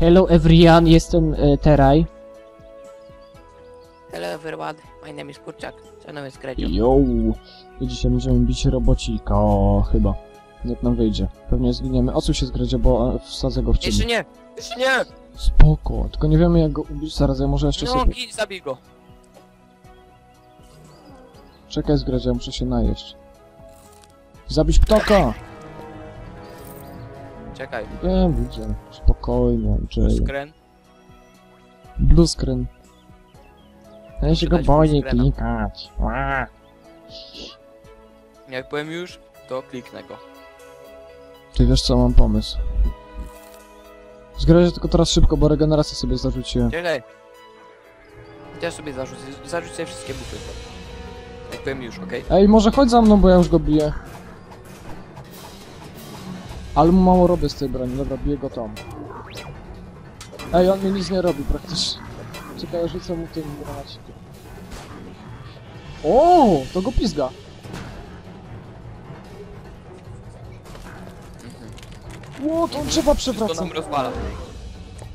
Hello everyone, jestem e, Teraj. Hello everyone, my name is Kurczak. Co nam jest Gredziu? Yo! I dzisiaj będziemy bić robocika, o, chyba. Jak nam wyjdzie. Pewnie zginiemy. Odsuń się z bo e, wsadzę go w Jeszcze ciebie. nie! Jeszcze nie! Spoko, tylko nie wiemy jak go ubić. Zaraz, ja może jeszcze No, sobie... git, zabij go. Czekaj z muszę się najeść. Zabić ptaka! Czekaj, Wiem, widzę. Spokojnie, Jay. skren. Blue screen. Ja się go boję klikać. Ła. Jak powiem już, to kliknę go. Ty wiesz co, mam pomysł. Zgrajcie tylko teraz szybko, bo regenerację sobie zarzuciłem. Czekaj. Ja sobie zarzucę, zarzucę wszystkie bufy. Jak powiem już, okej? Ej, może chodź za mną, bo ja już go biję. Ale mu mało robię z tej broni, dobra, biję go tam. Ej, on mi nic nie robi praktycznie. Czekaj, ja rzucę mu tym granacikiem. O, to go pizga. Ło, to on trzeba Wszystko nam rozwala.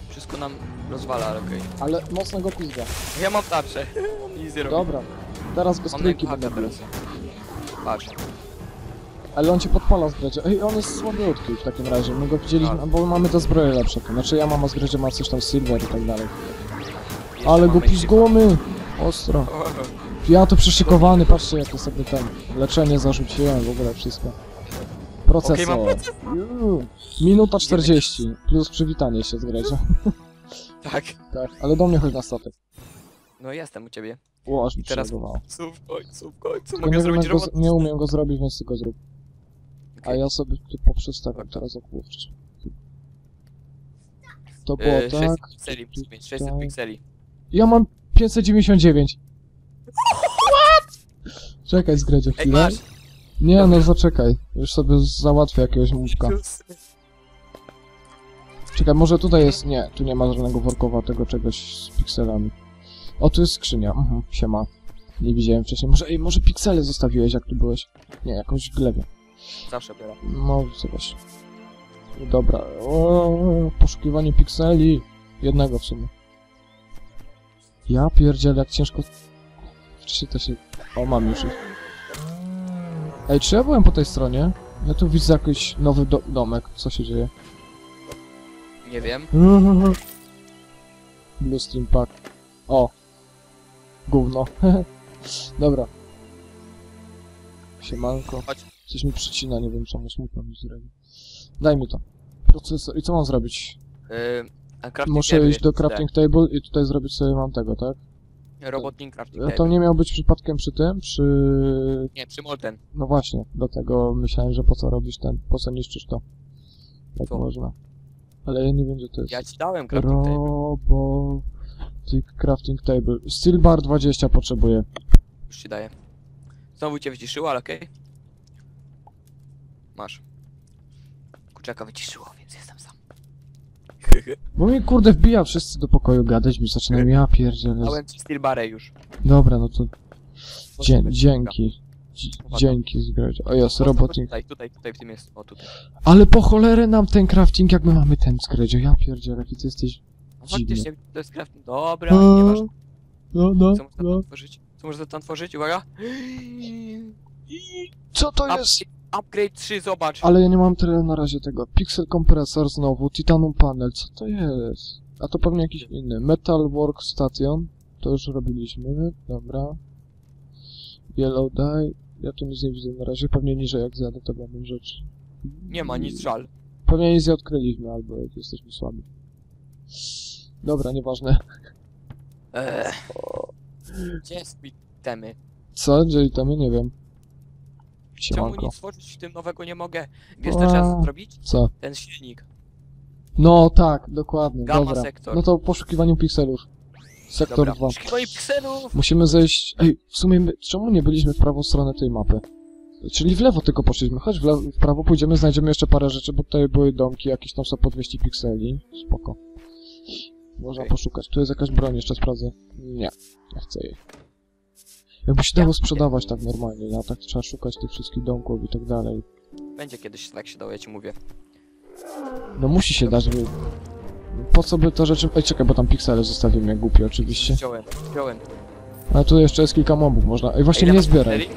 Wszystko nam rozwala, ale okej. Ale mocno go pizga. Ja mam tarczę. Nic nie robi. Dobra, teraz go najpaka będę bił. teraz. Patrz. Ale on cię podpala z Gredzie. Ej, on jest słabiutki w takim razie. My go widzieliśmy, Tak. bo mamy te zbroje lepsze. tu. Znaczy ja mam o Gredzie, ma coś tam silver i tak dalej. Jeszcze Ale go mamy! Ostro. Ja tu przyszykowany, patrzcie jakie sobie ten... Leczenie zarzuciłem, w ogóle wszystko. Procesor. Okej, Juu. Minuta 40. Plus przywitanie się z Gredzie. Tak. Tak, ale do mnie chodź na statek. No jestem u ciebie. O, aż mi I teraz przeładowało. w końcu, w końcu. Tylko Mogę nie, wiem, zrobić jak go, z- nie umiem go zrobić, więc ty go zrób. A ja sobie tu poprzestawiam teraz okłówczyć. To było Yy, 600 tak. pikseli, musi mieć 600 tak. pikseli. Ja mam 599. Czekaj, zgredzie Ej, chwilę. masz! Nie, no zaczekaj. Już sobie załatwię jakiegoś muszka. Czekaj, może tutaj jest... Nie, tu nie ma żadnego workowatego czegoś z pikselami. O, tu jest skrzynia. Mhm, siema. Nie widziałem wcześniej. Może, ej, może piksele zostawiłeś, jak tu byłeś? Nie, jakąś glebę. Zawsze biorę. No, coś. Dobra. O, poszukiwanie pikseli. Jednego w sumie. Ja pierdzielę, jak ciężko... Wcześniej to się... O, mam już ich. Ej, czy ja byłem po tej stronie? Ja tu widzę jakiś nowy do domek. Co się dzieje? Nie wiem. Blue Stream Pack. O. Gówno. Dobra. Siemanko. Chodź. Coś mi przycina, nie wiem czemu smutno mi zrobi. Daj mi to. Procesor. I co mam zrobić? Yy, a crafting Muszę table iść do crafting table i tutaj zrobić sobie mam tego, tak? Robotnik crafting A table. to nie miał być przypadkiem przy tym? Przy... Nie, przy Molten. No właśnie, do tego myślałem, że po co robić ten, po co niszczysz to. Jak Co? można. Ale ja nie wiem, gdzie to jest. Ja ci dałem crafting table. Robotic crafting table. Steel bar 20 potrzebuję. Już ci daję. Znowu cię wyciszyło, ale okej. Masz. Kurczaka wyciszyło, więc jestem sam. Bo mi kurde wbija wszyscy do pokoju gadać, mi zaczynają ja pierdzielę. Dałem ci steel barę już. Dobra, no to dzie dzięki. Dzi- Dzięki zgrać. O jest, roboting. Tutaj, tutaj, tutaj w tym jest. O, tutaj. Ale po cholerę nam ten crafting, jak my mamy ten zgredzio. Ja pierdzielę, jaki ty jesteś No faktycznie, to jest crafting. Dobra, nieważne. No, no, Co można no. tam tworzyć? Co można tam tworzyć? Uwaga. Co to jest? Upgrade 3, zobacz. Ale ja nie mam tyle na razie tego. Pixel kompresor znowu, Titanum panel, co to jest? A to pewnie jakiś inny. Metal Work Station. To już robiliśmy, dobra. Yellow Dye. Ja tu nic nie widzę na razie, pewnie niżej jak zjadę to będą rzeczy. Nie ma nic żal. Pewnie nic nie odkryliśmy, albo jesteśmy słabi. Dobra, nieważne. Eee. Gdzie jest temy? Co? Gdzie temy? Nie wiem. Czemu Siemanko. nic stworzyć w tym nowego nie mogę? Wiesz co trzeba zrobić? Co? Ten silnik. No tak, dokładnie, Gamma dobra. sektor. No to poszukiwaniu pikselów. Sektor Dobra. 2. Poszukiwanie pikselów! Musimy zejść... Ej, w sumie my... czemu nie byliśmy w prawą stronę tej mapy? Czyli w lewo tylko poszliśmy. Chodź w, lewo, w prawo pójdziemy, znajdziemy jeszcze parę rzeczy, bo tutaj były domki, jakieś tam są po 200 pikseli. Spoko. Można Okej. poszukać. Tu jest jakaś broń, jeszcze sprawdzę. Nie, nie chcę jej. Jakby się dało sprzedawać tak normalnie, ja tak trzeba szukać tych wszystkich domków i tak dalej. Będzie kiedyś tak się dało, ja ci mówię. No musi się dać, żeby... Po co by to rzeczy... Ej, czekaj, bo tam piksele zostawimy jak głupie oczywiście. Wziąłem, wziąłem. Ale tu jeszcze jest kilka mobów, można... Ej, właśnie Ile nie masz zbieraj. baterii?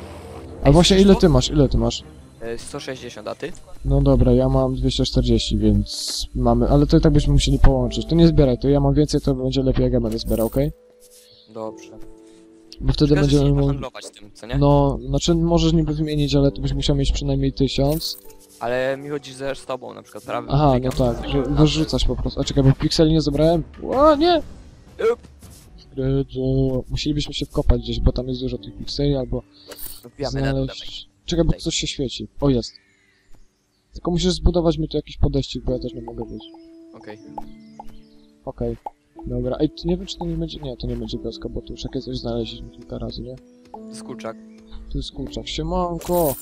A właśnie ile ty masz, ile ty masz? to? E, 160, a ty? No dobra, ja mam 240, więc mamy... Ale to i tak byśmy musieli połączyć. To nie zbieraj, to ja mam więcej, to będzie lepiej jak ja będę zbierał, okej? Dobrze. Bo wtedy będziemy... mogli- handlować tym, co nie? No, znaczy możesz niby wymienić, ale to byś musiał mieć przynajmniej tysiąc. Ale mi chodzi ze z tobą na przykład, prawda? Aha, no tak, że wyrzucać po prostu. A czekaj, bo pikseli nie zebrałem? O, nie! Up. Skrydżu. Musielibyśmy się wkopać gdzieś, bo tam jest dużo tych pikseli, albo Wbijamy dawaj. znaleźć... Czekaj, bo coś się świeci. O, jest. Tylko musisz zbudować mi tu jakiś podejścik, bo ja też nie mogę być. Okej. Okej. Dobra, ej, to nie wiem, czy to nie będzie... Nie, to nie będzie wioska, bo tu już takie coś znaleźliśmy kilka razy, nie? To Skurczak. Tu jest kurczak. Siemanko!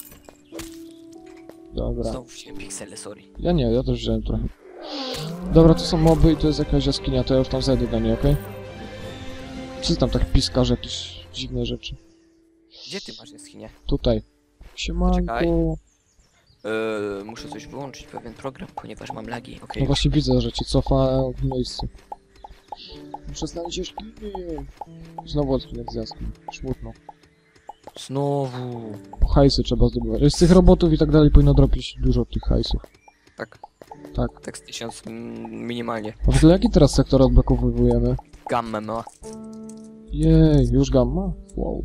Dobra. Znowu wziąłem piksele, sorry. Ja nie, ja też wziąłem trochę. Dobra, to są moby i to jest jakaś jaskinia, to ja już tam zejdę do niej, okej? Co tam tak piskasz, jakieś dziwne rzeczy? Gdzie ty masz jaskinię? Tutaj. Poczekaj. Siemanko. Yy, muszę coś wyłączyć, pewien program, ponieważ mam lagi, okej. No właśnie widzę, że ci cofa w miejscu. Muszę znaleźć. Znowu odcinek z jaskini. Smutno. Znowu. Hajsy trzeba zdobywać. Z tych robotów i tak dalej powinno dropić dużo tych hajsów. Tak. Tak. Tak z 1000 mm, minimalnie. A w ogóle jaki teraz sektor odblokowujemy? Gammę ma. Jej, już gamma? Wow.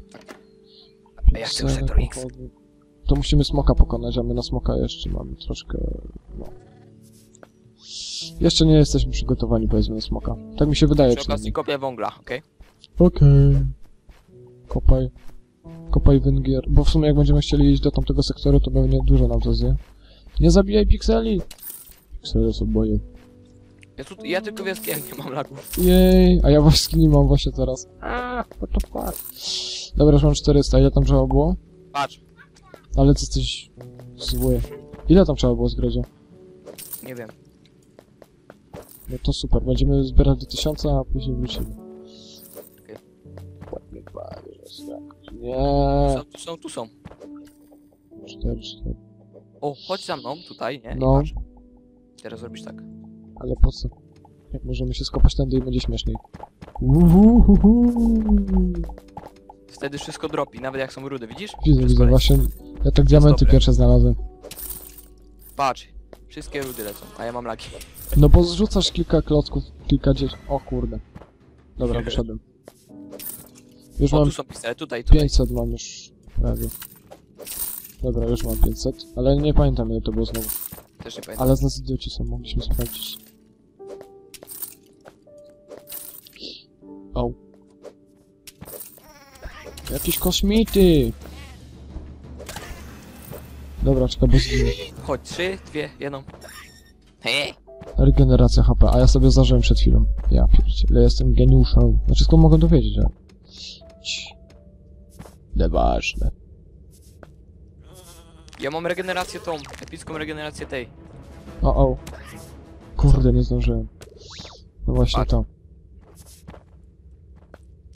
A ja chcę sektor X. To musimy smoka pokonać, a my na smoka jeszcze mamy troszkę... no. Jeszcze nie jesteśmy przygotowani, powiedzmy, na smoka. Tak mi się wydaje Przy okazji przynajmniej. kopię węgla, okej? Okej. Kopaj. Kopaj węgier. Bo w sumie jak będziemy chcieli iść do tamtego sektoru, to pewnie dużo nam to zje. Nie zabijaj pikseli! Piksele są boję. Ja, tu, ja tylko w jaskini nie mam lagów. Jej, a ja właśnie nie mam właśnie teraz. Ah, what the fuck. Dobra, już mam 400. Ile tam trzeba było? Patrz, Ale ty jesteś zły. Ile tam trzeba było zgrodzie? nie wiem. No to super, będziemy zbierać do 1000, a później wrócimy. Okej. Ładnie że jest tak. Nie. Są, tu są, tu są. 4, 4. O, chodź za mną, tutaj, nie? I No. patrz. Teraz robisz tak. Ale po co? Jak możemy się skopać tędy i będzie śmieszniej. Uhuhuhu. Wtedy wszystko dropi, nawet jak są rudy, widzisz? Widzę, Wszystko widzę, właśnie. Ja tak diamenty dobre. pierwsze znalazłem. Patrz, wszystkie rudy lecą, a ja mam lagi. No bo zrzucasz kilka klocków, kilka dzieci. O kurde. Dobra, wyszedłem. Już O, mam tu są piksele, tutaj, tutaj. 500 mam już prawie. Dobra, już mam 500, ale nie pamiętam ile to było znowu. Też nie pamiętam. Ale z nas idioci są, mogliśmy sprawdzić. O. Jakieś kosmity! Dobra, czekaj, bo zginę. Chodź, trzy, dwie, jedną. Hej! Regeneracja HP, a ja sobie zażyłem przed chwilą. Ja pierdzielę, jestem geniuszem. Znaczy skąd mogę dowiedzieć, ale... Ci. Nieważne. Ja mam regenerację tą, epicką regenerację tej. O, o. Kurde, nie zdążyłem. No właśnie Patrz. to.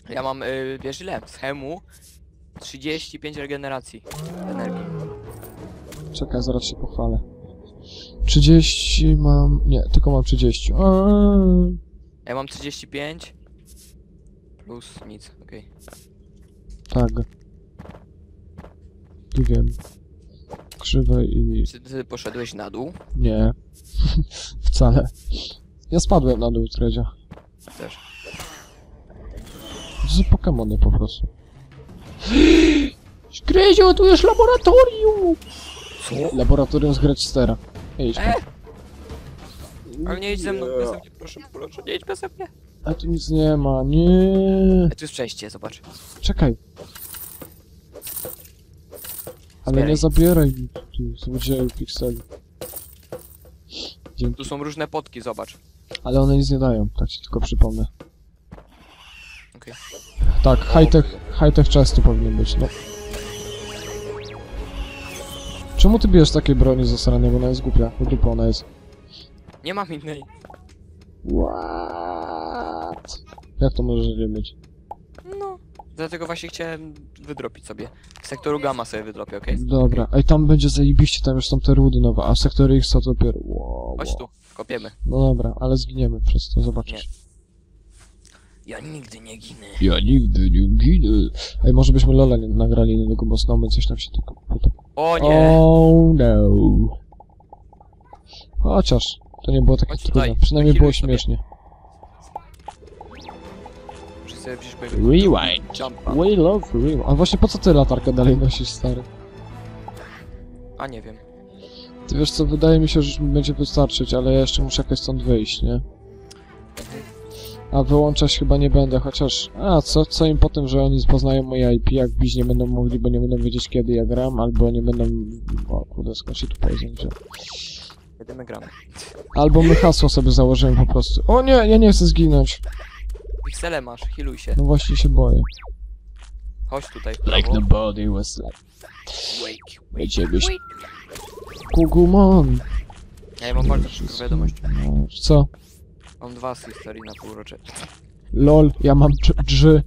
Ja mam, y, wiesz ile? Z chemu 35 regeneracji energii. Czekaj, zaraz się pochwalę. 30 mam... Nie, tylko mam 30. Eee. Ja mam 35 plus nic, okej. Tak. Nie wiem. Krzywe i... Czy ty poszedłeś na dół? Nie. Wcale. Ja spadłem na dół, Tredzia. Też. Są Pokemony po prostu. Grezio, tu jest laboratorium! Co? Laboratorium z Gretstera. Ej, E! Ale nie idź ze mną, bez mnie, proszę, proszę, nie idź bez mnie. A tu nic nie ma, nie. E, tu jest przejście, zobacz. Czekaj. Ale Zbieraj. nie zabieraj mi tu złodzieju pikseli. Dzięki. Tu są różne potki, zobacz. Ale one nic nie dają, tak ci tylko przypomnę. Okej. Tak, high-tech, high-tech chest tu powinien być, no. Czemu ty bierzesz takiej broni zasranej, bo ona jest głupia, bo dupa ona jest. Nie mam innej. What? Jak to możesz nie mieć? No. Dlatego właśnie chciałem wydropić sobie. Z sektoru gamma sobie wydropię, okej? Dobra, ej, tam będzie zajebiście, tam już są te rudy nowe, a w sektorze X to dopiero... Wow, Chodź wow. tu, kopiemy. No dobra, ale zginiemy przez to, zobaczysz. Ja nigdy nie ginę. Ja nigdy nie ginę. Ej, może byśmy Lola nie nagrali nowego, bo znowu coś tam się tylko... O nie! Oh no. Chociaż, to nie było takie Chodź trudne. tutaj, Przynajmniej było śmiesznie. Muszę sobie wziąć mojego... Rewind. Jumpa. We love rewind. A właśnie po co ty latarkę dalej nosisz, stary? A nie wiem. Ty wiesz co, wydaje mi się, że będzie wystarczyć, ale ja jeszcze muszę jakoś stąd wyjść, nie? A wyłączać chyba nie będę, chociaż... A, co, co im po tym, że oni poznają moje IP, jak bić nie będą mogli, bo nie będą wiedzieć kiedy ja gram, albo nie będą... O kurde, skąd się tu powiedzą. Kiedy my gramy? Albo my hasło sobie założyłem po prostu. O nie, ja nie chcę zginąć. Pixele masz, healuj się. No właśnie się boję. Chodź tutaj w prawo. body was like... Wake, Będziemy się... Kugumon! Ja ja mam bardzo szybką wiadomość. No, Co? Mam dwa z historii na półrocze. Lol, ja mam drzy.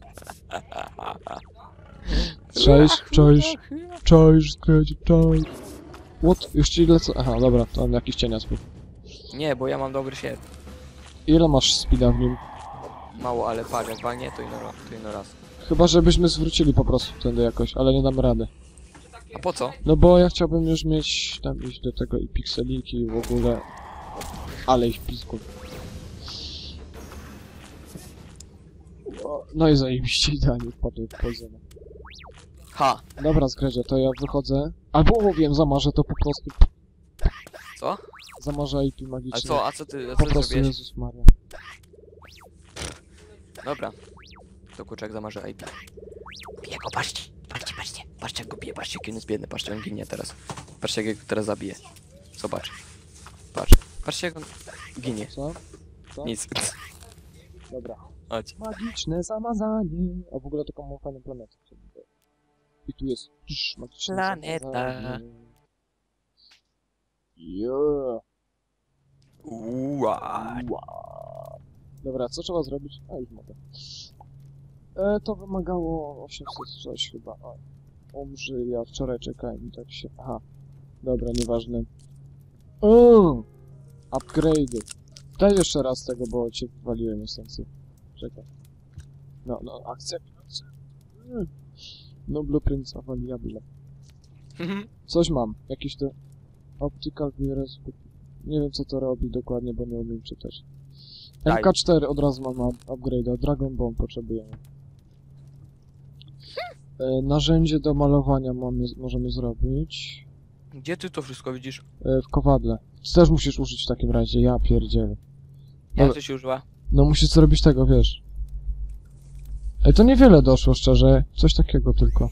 Cześć, cześć, cześć, skręć, cześć. What? Już ci lecę... Aha, dobra, to mam jakiś cienia spód. Nie, bo ja mam dobry sied. Ile masz speeda w nim? Mało, ale jak walnie, to ino, to ino raz. Chyba, żebyśmy zwrócili po prostu tędy jakoś, ale nie dam rady. A po co? No bo ja chciałbym już mieć tam iść do tego i pikseliki i w ogóle... Ale ich pizgu. No i zajebiście idealnie wpadły w poisonę. Ha! Dobra, Zgredzio, to ja wychodzę. Albo wiem, zamarzę to po prostu. Co? Zamarzę IP A magicznie. co, a co ty, a Po co ty prostu zrobiłeś? Jezus Maria. Dobra. To kurczak zamarzy IP. Bije go, patrzcie, patrzcie, patrzcie. Patrzcie jak go bije, patrzcie jak on jest biedny, patrzcie on ginie teraz. Patrzcie jak go teraz zabije. Zobacz. Patrz. Patrzcie jak on ginie. Co? Co? Nic. Dobra. Chodź. Magiczne zamazanie. A w ogóle taką mam fajną planetę. I tu jest psz, magiczne Planeta. zamazanie. Yeah. Uła. Wow. Dobra, co trzeba zrobić? A, już mogę. E, to wymagało 800 coś chyba. O, umrzyj, ja wczoraj czekałem i tak się... Aha. Dobra, nieważne. O! Upgrade. Daj jeszcze raz tego, bo cię wywaliłem niestety. Czekaj. No, no, akcja. Mm. No, blueprint avaliable. Coś mam. Jakiś to... Optical virus... Nie wiem co to robi dokładnie, bo nie umiem czytać. Daj. MK4 od razu mam up- upgrade'a. Dragon Bomb potrzebujemy. E, narzędzie do malowania mamy, możemy zrobić. Gdzie ty to wszystko widzisz? E, w kowadle. Ty też musisz użyć w takim razie, ja pierdzielę. Jak Dobra. to się używa? No musisz zrobić tego, wiesz. Ej, to niewiele doszło, szczerze. Coś takiego tylko.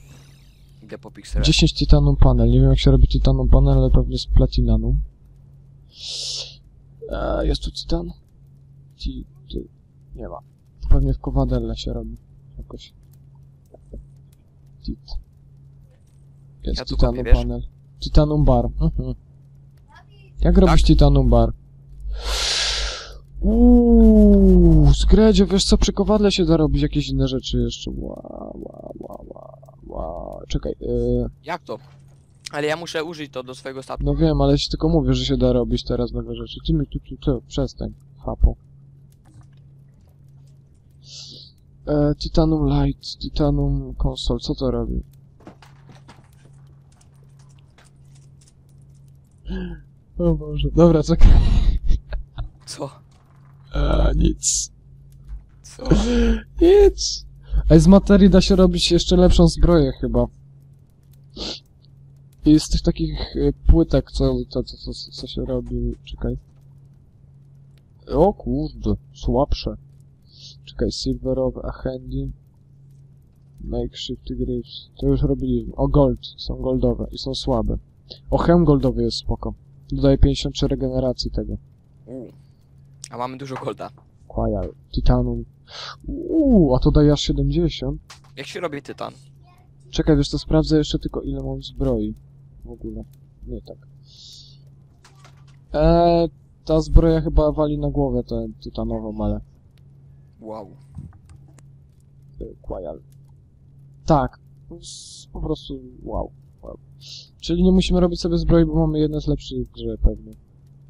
Idę po pikselach. 10 titanum panel. Nie wiem jak się robi titanum panel, ale pewnie z platinanum. E, jest tu titan? Ti, ty, nie ma. Pewnie w kowadelle się robi. Jakoś. Tit. Jest Ja tu titanum wiesz? panel. Titanum bar. Mhm. Jak robisz titanum bar? Uuu, Skredzio, wiesz co, przy kowadle się da robić jakieś inne rzeczy jeszcze. Wow, wow, wow, wow, wow. Czekaj, yy, Jak to? Ale ja muszę użyć to do swojego statku. no wiem, ale ci tylko mówię, że się da robić teraz nowe rzeczy. Ty mi tu, tu, tu, przestań, chapo. E, Titanum Light, Titanum Console, co to robi? O Boże, dobra, czekaj. Co? A, nic. Co? Nic. Ej, z materii da się robić jeszcze lepszą zbroję chyba. I z tych takich y, płytek, co, to, to, co, co się robi... Czekaj. O kurde, słabsze. Czekaj, silverowe, a handy. Makeshift grips. To już robiliśmy. O, gold. Są goldowe i są słabe. O, hem goldowy jest spoko. Dodaje 53 regeneracji tego. A mamy dużo golda. Quire, Titanum. Uuu, a to daje aż 70. Jak się robi tytan? Czekaj, wiesz to sprawdzę jeszcze tylko ile mam zbroi. W ogóle. Nie tak. Eee, ta zbroja chyba wali na głowę tę tytanową, ale... Wow. e, Quire. Tak. Po prostu wow. wow. Czyli nie musimy robić sobie zbroi, bo mamy jedne z lepszych w grze pewnie.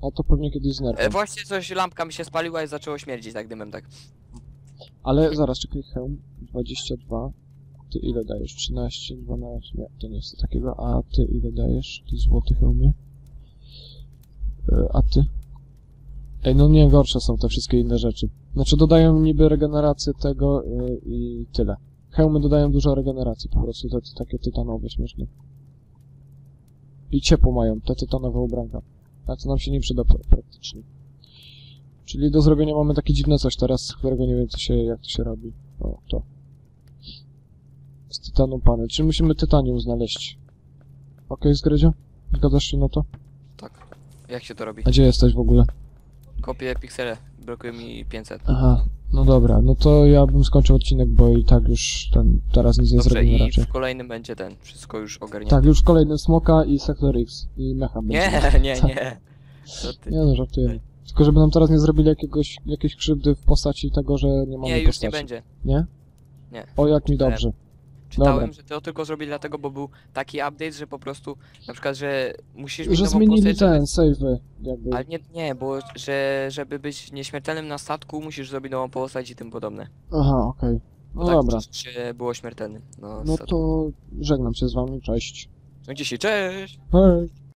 A to pewnie kiedyś z E, właśnie coś, lampka mi się spaliła i zaczęło śmierdzić tak dymem, tak. Ale zaraz, czekaj, hełm. 22. Ty ile dajesz? 13, 12. Nie, to nie jest takiego. A ty ile dajesz? Ty złoty hełmie. E, A ty? Ej, no nie gorsze są te wszystkie inne rzeczy. Znaczy dodają niby regenerację tego e, i tyle. Hełmy dodają dużo regeneracji, po prostu te, te takie tytanowe, śmieszne. I ciepło mają, te tytanowe ubranka. A to nam się nie przyda pra- praktycznie. Czyli do zrobienia mamy takie dziwne coś teraz, którego nie wiem co się, jak to się robi. O, to. Z tytanu panel. Czy musimy tytanium znaleźć? Okej, Zgrydzio? Zgadzasz się na to? Tak. Jak się to robi? A gdzie jesteś w ogóle? Kopię piksele, brakuje mi 500. Aha, no dobra, no to ja bym skończył odcinek, bo i tak już ten, teraz nic nie Dobrze, zrobimy i raczej. w kolejnym będzie ten, wszystko już ogarnięte. Tak, już kolejny Smoka i Sector X i Mecha będzie. Nie, nie, nie. Co ty? Nie no, żartuję. Tylko żeby nam teraz nie zrobili jakiegoś, jakiejś krzywdy w postaci tego, że nie mamy Nie, już postaci. nie będzie. Nie? Nie. O, jak mi dobrze. Czytałem, Dobra. że to tylko zrobili dlatego, bo był taki update, że po prostu, na przykład, że musisz mieć Że nową zmienili postać, żeby... ten, save'y, jakby. Ale nie, nie, bo że żeby być nieśmiertelnym na statku, musisz zrobić nową postać i tym podobne. Aha, okej. No Bo tak dobra. się było śmiertelnym. No, No to żegnam się z wami, cześć. No dzisiaj, cześć! Hej!